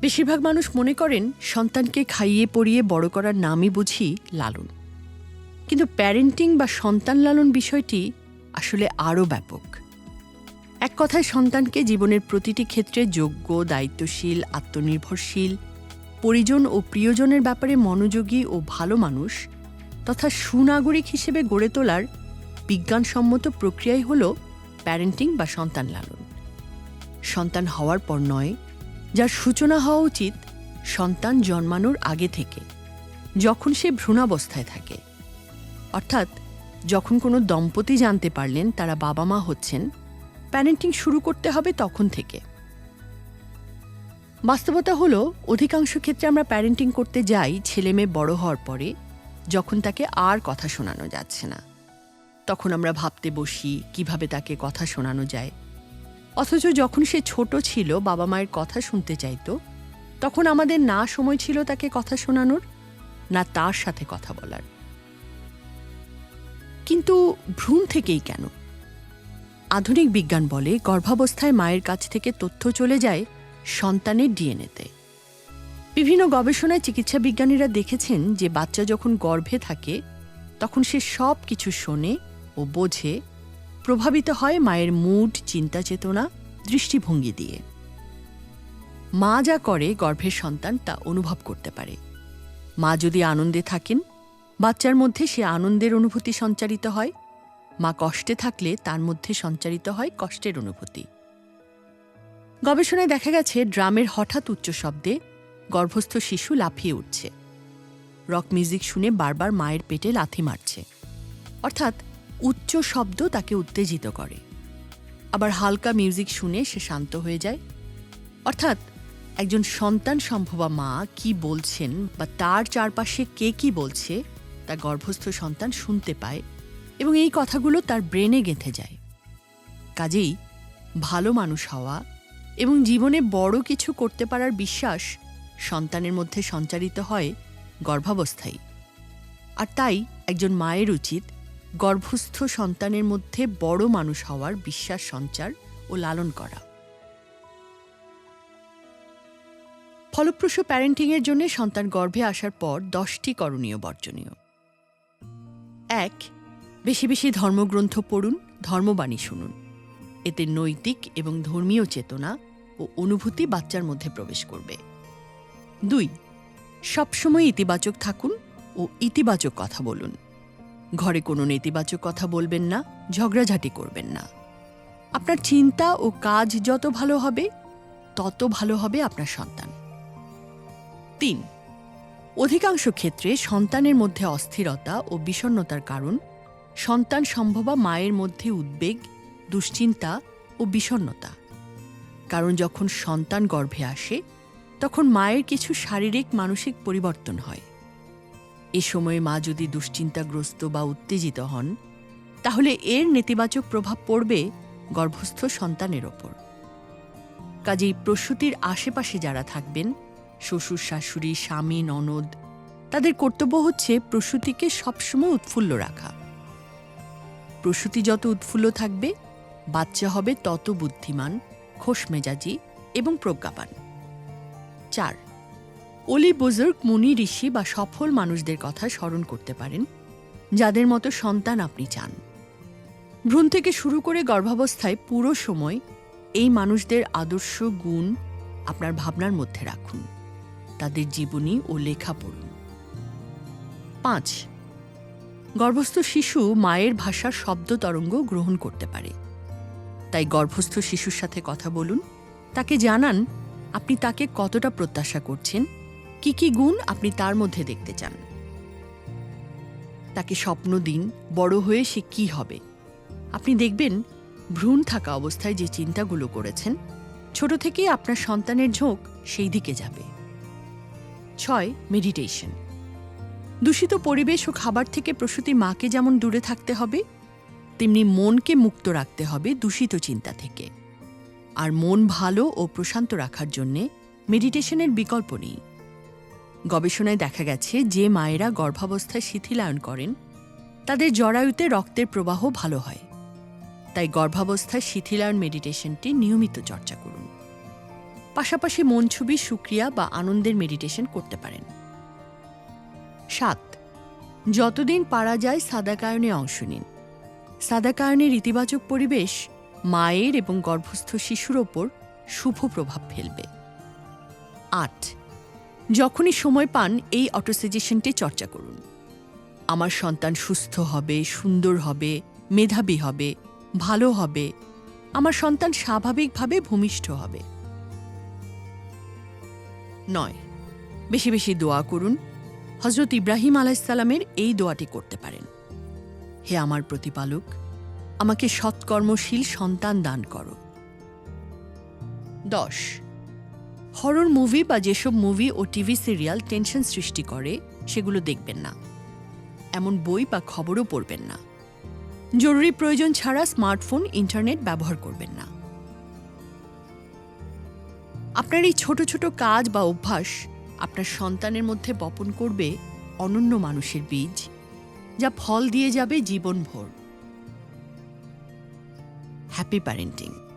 বেশিরভাগ মানুষ মনে করেন সন্তানকে খাইয়ে পরিয়ে বড় করার নামই বুঝি লালন। কিন্তু প্যারেন্টিং বা সন্তান লালন বিষয়টি আসলে আরও ব্যাপক। এক কথায় সন্তানকে জীবনের প্রতিটি ক্ষেত্রে যোগ্য, দায়িত্বশীল, আত্মনির্ভরশীল, পরিজন ও প্রিয়জনের ব্যাপারে মনোযোগী ও ভালো মানুষ তথা সুনাগরিক হিসেবে গড়ে তোলার বিজ্ঞানসম্মত প্রক্রিয়াই হল প্যারেন্টিং বা সন্তান লালন। সন্তান হওয়ার পর নয় যার সূচনা হওয়া উচিত সন্তান জন্মানোর আগে থেকে, যখন সে ভ্রূণাবস্থায় থাকে। অর্থাৎ, যখন কোনো দম্পতি জানতে পারলেন তারা বাবা মা হচ্ছেন প্যারেন্টিং শুরু করতে হবে তখন থেকে। বাস্তবতা হলো, অধিকাংশ ক্ষেত্রে আমরা প্যারেন্টিং করতে যাই ছেলে মেয়ে বড় হওয়ার পরে, যখন তাকে আর কথা শোনানো যাচ্ছে না। তখন আমরা ভাবতে বসি কীভাবে তাকে কথা শোনানো যায়। অথচ যখন সে ছোট ছিল, বাবা মায়ের কথা শুনতে চাইতো, তখন আমাদের না সময় ছিল তাকে কথা শোনানোর, না তার সাথে কথা বলার। কিন্তু ভ্রূণ থেকেই কেন? আধুনিক বিজ্ঞান বলে গর্ভাবস্থায় মায়ের কাছ থেকে তথ্য চলে যায় সন্তানের ডিএনএতে। বিভিন্ন গবেষণায় চিকিৎসা বিজ্ঞানীরা দেখেছেন যে বাচ্চা যখন গর্ভে থাকে, তখন সে সব কিছু শোনে ও বোঝে প্রভাবিত হয় মায়ের মুড, চিন্তা চেতনা, দৃষ্টিভঙ্গি দিয়ে। মা যা করে, গর্ভের সন্তান তা অনুভব করতে পারে। মা যদি আনন্দে থাকেন, বাচ্চার মধ্যে সে আনন্দের অনুভূতি সঞ্চারিত হয়। মা কষ্টে থাকলে তার মধ্যে সঞ্চারিত হয় কষ্টের অনুভূতি। গবেষণায় দেখা গেছে, ড্রামের হঠাৎ উচ্চ শব্দে গর্ভস্থ শিশু লাফিয়ে উঠছে। রক মিউজিক শুনে বারবার মায়ের পেটে লাথি মারছে। অর্থাৎ উচ্চ শব্দ তাকে উত্তেজিত করে। আবার হালকা মিউজিক শুনে সে শান্ত হয়ে যায়। অর্থাৎ একজন সন্তান সম্ভবা মা কি বলছেন বা তার চারপাশে কে কি বলছে, তা গর্ভস্থ সন্তান শুনতে পায় এবং এই কথাগুলো তার ব্রেনে গেঁথে যায়। কাজেই ভালো মানুষ হওয়া এবং জীবনে বড় কিছু করতে পারার বিশ্বাস সন্তানের মধ্যে সঞ্চারিত হয় গর্ভাবস্থায়। আর তাই একজন মায়ের উচিত গর্ভস্থ সন্তানের মধ্যে বড় মানুষ হওয়ার বিশ্বাস, সঞ্চার ও লালন করা। ফলপ্রসূ প্যারেন্টিংয়ের জন্য সন্তান গর্ভে আসার পর দশটি করণীয় বর্জনীয়। এক, বেশি বেশি ধর্মগ্রন্থ পড়ুন, ধর্মবাণী শুনুন। এতে নৈতিক এবং ধর্মীয় চেতনা ও অনুভূতি বাচ্চার মধ্যে প্রবেশ করবে। দুই, সবসময় ইতিবাচক থাকুন ও ইতিবাচক কথা বলুন। ঘরে কোনো নেতিবাচক কথা বলবেন না, ঝগড়াঝাটি করবেন না। আপনার চিন্তা ও কাজ যত ভালো হবে, তত ভালো হবে আপনার সন্তান। তিন, অধিকাংশ ক্ষেত্রে সন্তানের মধ্যে অস্থিরতা ও বিষণ্ণতার কারণ সন্তান সম্ভবা মায়ের মধ্যে উদ্বেগ, দুশ্চিন্তা ও বিষণ্ণতা। কারণ যখন সন্তান গর্ভে আসে, তখন মায়ের কিছু শারীরিক, মানসিক পরিবর্তন হয়। এ সময়ে মা যদি দুশ্চিন্তাগ্রস্ত বা উত্তেজিত হন, তাহলে এর নেতিবাচক প্রভাব পড়বে গর্ভস্থ সন্তানের ওপর। কাজেই প্রসূতির আশেপাশে যারা থাকবেন, শ্বশুর, শাশুড়ি, স্বামী, ননদ, তাদের কর্তব্য হচ্ছে প্রসূতিকে সবসময় উৎফুল্ল রাখা। প্রসূতি যত উৎফুল্ল থাকবে, বাচ্চা হবে তত বুদ্ধিমান খোশ মেজাজি এবং প্রজ্ঞাপান চার অলি বুজুর্গ, মুনি, ঋষি বা সফল মানুষদের কথা স্মরণ করতে পারেন, যাদের মতো সন্তান আপনি চান। ভ্রূণ থেকে শুরু করে গর্ভাবস্থায় পুরো সময় এই মানুষদের আদর্শ, গুণ আপনার ভাবনার মধ্যে রাখুন। তাদের জীবনী ও লেখা পড়ুন। পাঁচ, গর্ভস্থ শিশু মায়ের ভাষার শব্দ তরঙ্গ গ্রহণ করতে পারে। তাই গর্ভস্থ শিশুর সাথে কথা বলুন, তাকে জানান আপনি তাকে কতটা প্রত্যাশা করছেন কি কি গুণ আপনি তার মধ্যে দেখতে চান? তাকে স্বপ্ন দিন, বড় হয়ে সে কি হবে? আপনি দেখবেন ভ্রূণ থাকা অবস্থায় যে চিন্তাগুলো করেছেন, ছোট থেকেই আপনার সন্তানের ঝোঁক সেই দিকে যাবে। ছয় মেডিটেশন দূষিত পরিবেশ ও খাবার থেকে প্রসূতি মাকে যেমন দূরে থাকতে হবে, তেমনি মনকে মুক্ত রাখতে হবে দূষিত চিন্তা থেকে। আর মন ভালো ও প্রশান্ত রাখার জন্যে মেডিটেশনের বিকল্প নেই। গবেষণায় দেখা গেছে যে মায়েরা গর্ভাবস্থায় শিথিলায়ন করেন, তাদের জরায়ুতে রক্তের প্রবাহ ভালো হয়। তাই গর্ভাবস্থায় শিথিলায়ন মেডিটেশনটি নিয়মিত চর্চা করুন। পাশাপাশি মন ছবি, সুক্রিয়া বা আনন্দের মেডিটেশন করতে পারেন। সাত, যতদিন পারা যায় সাদাকায়নে অংশ নিন। সাদাকায়নের ইতিবাচক পরিবেশ মায়ের এবং গর্ভস্থ শিশুর ওপর শুভ প্রভাব ফেলবে। আট যখনই সময় পান, এই অটোসেজেশনটি চর্চা করুন। আমার সন্তান সুস্থ হবে, সুন্দর হবে, মেধাবী হবে, ভালো হবে। আমার সন্তান স্বাভাবিকভাবে ভূমিষ্ঠ হবে। নয়। বেশি বেশি দোয়া করুন। হজরত ইব্রাহিম আলাইসাল্লামের এই দোয়াটি করতে পারেন। হে আমার প্রতিপালক, আমাকে সৎকর্মশীল সন্তান দান করো। দশ। হরর মুভি বা যেসব মুভি ও টিভি সিরিয়াল টেনশন সৃষ্টি করে, সেগুলো দেখবেন না। এমন বই বা খবরও পড়বেন না। জরুরি প্রয়োজন ছাড়া স্মার্টফোন, ইন্টারনেট ব্যবহার করবেন না। আপনার এই ছোট ছোট কাজ বা অভ্যাস আপনার সন্তানের মধ্যে বপন করবে অনন্য মানুষের বীজ, যা ফল দিয়ে যাবে জীবনভর। Happy parenting.